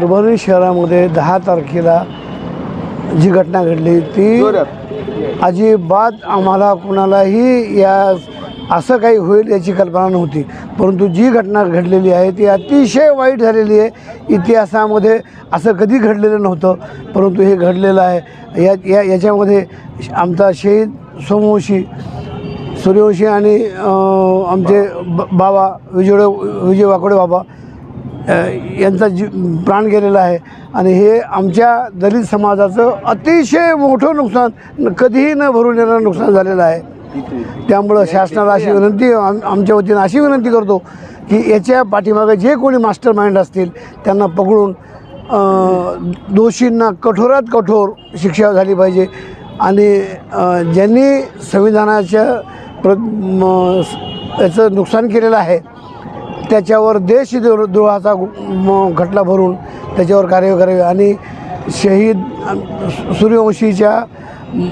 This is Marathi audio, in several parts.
परभणी शहरामध्ये दहा तारखेला जी घटना घडली ती अजिबात आम्हाला कुणालाही या असं काही होईल याची कल्पना नव्हती. परंतु जी घटना घडलेली आहे ती अतिशय वाईट झालेली आहे. इतिहासामध्ये असं कधी घडलेलं नव्हतं. परंतु हे घडलेलं आहे. या या याच्यामध्ये आमचा शहीद सोमवंशी सूर्यवंशी आणि आमचे बाबा विजय विजय वाकडे बाबा यांचा जी प्राण गेलेला आहे. आणि हे आमच्या दलित समाजाचं अतिशय मोठं नुकसान कधीही न भरून येणारं नुकसान झालेलं आहे. त्यामुळं शासनाला अशी विनंती आम आमच्या वतीनं अशी विनंती करतो की याच्या पाठीमागे जे कोणी मास्टर माइंड असतील त्यांना पकडून दोषींना कठोरात कठोर शिक्षा झाली पाहिजे. आणि ज्यांनी संविधानाच्या प्र याचं नुकसान केलेलं आहे त्याच्यावर देशद्रोहाचा म- खटला भरून त्याच्यावर कार्यवाही करावी. आणि शहीद सूर्यवंशीच्या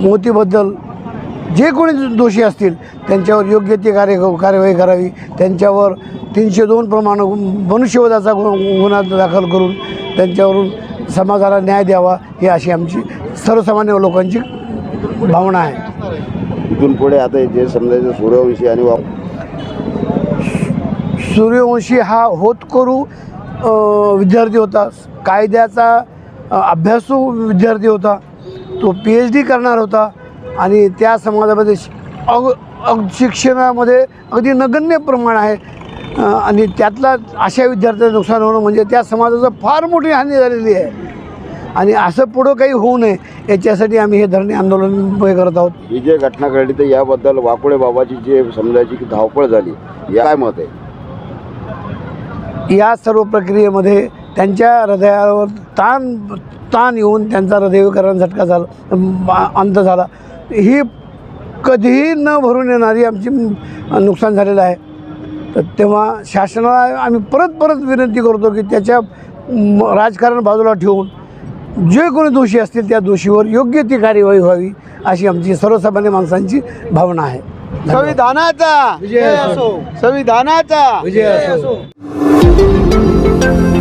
मोतीबद्दल जे कोणी दोषी असतील त्यांच्यावर योग्य ती कार्य कार्यवाही करावी. त्यांच्यावर तीनशे दोन प्रमाणं मनुष्यवधाचा गु गुन्हा दाखल करून त्यांच्यावरून समाजाला न्याय द्यावा ही अशी आमची सर्वसामान्य लोकांची भावना आहे. इथून पुढे आता जे समजायचं सूर्यवंशी आणि वा सूर्यवंशी हा होतकरू करू विद्यार्थी होता. कायद्याचा अभ्यासू विद्यार्थी होता. तो पी एच डी करणार होता आणि त्या समाजामध्ये अग अग शिक्षणामध्ये अगदी नगण्य प्रमाण आहे. आणि त्यातला अशा विद्यार्थ्याचं नुकसान होणं म्हणजे त्या समाजाचं फार मोठी हानी झालेली आहे. आणि असं पुढं काही होऊ नये याच्यासाठी आम्ही हे धरणे आंदोलन उभे करत आहोत. ही जे घटना घडली तर याबद्दल वाकुळे बाबाची जे समजायची की धावपळ झाली या काय मत आहे? या सर्व प्रक्रियेमध्ये त्यांच्या हृदयावर ताण ताण येऊन त्यांचा हृदयविकाराचा झटका झाला अंत झाला. ही कधीही न भरून येणारी आमची नुकसान झालेलं आहे. तर तेव्हा शासनाला आम्ही परत परत विनंती करतो की त्याच्या राजकारण बाजूला ठेवून जे कोणी दोषी असतील त्या दोषीवर योग्य ती कार्यवाही व्हावी अशी आमची सर्वसामान्य माणसांची भावना आहे. संविधानाचा. विजय असो. संविधानाचा विजय असो